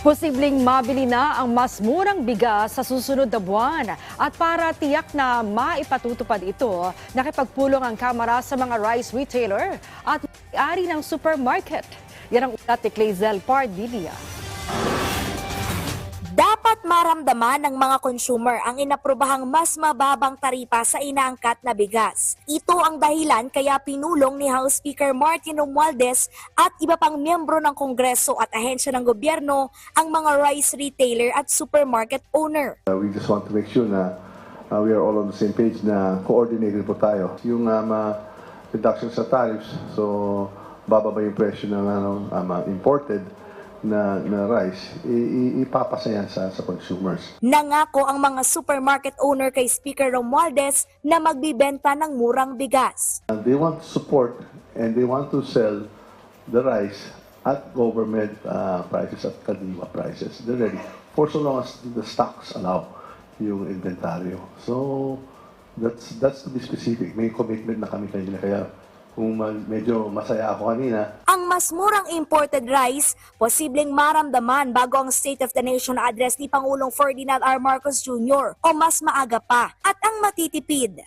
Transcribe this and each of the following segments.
Posibleng mabili na ang mas murang bigas sa susunod na buwan. At para tiyak na maipatutupad ito, nakipagpulong ang Kamara sa mga rice retailer at ari ng supermarket. Yan ang ulat ni Clazel Pardilla. Dapat maramdaman ng mga consumer ang inaprobahang mas mababang taripa sa inaangkat na bigas. Ito ang dahilan kaya pinulong ni House Speaker Martin Romualdez at iba pang miyembro ng Kongreso at ahensya ng gobyerno ang mga rice retailer at supermarket owner. Uh, we just want to make sure na uh, we are all on the same page na coordinated po tayo. Yung um, uh, reduction sa tariffs, so bababa yung presyo ng ano, um, uh, imported na, na rice, i- i- ipapasa yan sa, sa consumers. Nangako ang mga supermarket owner kay Speaker Romualdez na magbibenta ng murang bigas. And they want to support and they want to sell the rice at government uh, prices, at kadiwa prices. They're ready. For so long as the stocks allow yung inventaryo. So, that's that's to be specific. May commitment na kami kanina. Kaya kung ma- medyo masaya ako kanina, Ang mas murang imported rice, posibleng maramdaman bago ang State of the Nation address ni Pangulong Ferdinand R. Marcos Jr. o mas maaga pa. At ang matitipid,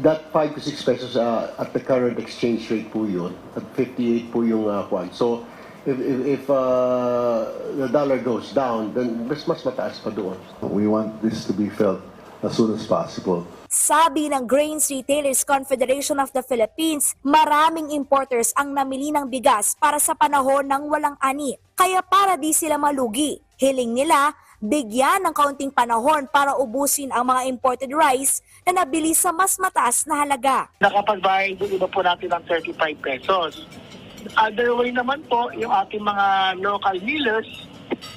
That 5 to 6 pesos uh, at the current exchange rate po yun. At 58 po yung uh, kwan. So, if, if, if uh, the dollar goes down, then mas mas mataas pa doon. we want this to be felt as soon as possible. Sabi ng Grains Retailers Confederation of the Philippines, maraming importers ang namili ng bigas para sa panahon ng walang ani. Kaya para di sila malugi, hiling nila bigyan ng kaunting panahon para ubusin ang mga imported rice na nabili sa mas mataas na halaga. nakapagbayad yung iba po natin ng 35 pesos. Other way naman po, yung ating mga local millers,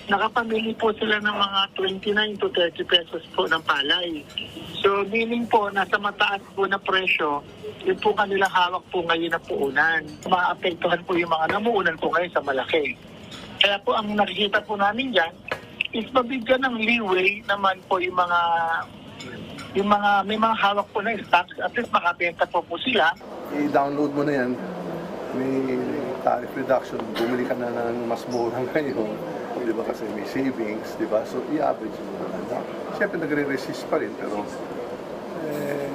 nakapamili po sila ng mga 29 to 30 pesos po ng palay. So meaning po, nasa mataas po na presyo, yun po kanila hawak po ngayon na puunan. Maapektuhan po yung mga namuunan po ngayon sa malaki. Kaya po ang nakikita po namin dyan is mabigyan ng leeway naman po yung mga yung mga may mga hawak po na stocks at least makabenta po po sila I-download mo na yan. May tariff reduction. Bumili ka na ng mas mura ngayon. Di ba? Kasi may savings. Di ba? So, i-average mo na lang. Siyempre, nagre-resist pa rin. Pero, eh,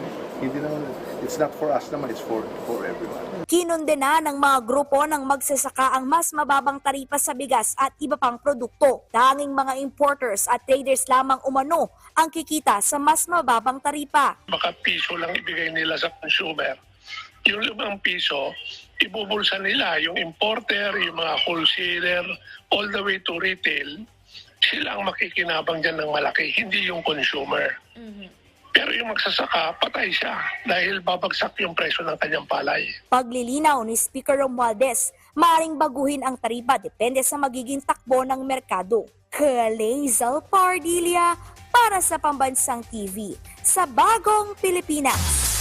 hindi naman, it's not for us naman, it's for, for everyone. Kinundena ng mga grupo ng magsasaka ang mas mababang taripa sa bigas at iba pang produkto. Tanging mga importers at traders lamang umano ang kikita sa mas mababang taripa. baka piso lang ibigay nila sa consumer. Yung limang piso, ibubulsa nila yung importer, yung mga wholesaler, all the way to retail. Sila ang makikinabang dyan ng malaki, hindi yung consumer. Pero yung magsasaka, patay siya dahil babagsak yung presyo ng kanyang palay. Paglilinaw ni Speaker Romualdez, maring baguhin ang taripa depende sa magiging takbo ng merkado. Kalezal Pardilia para sa Pambansang TV sa Bagong Pilipinas.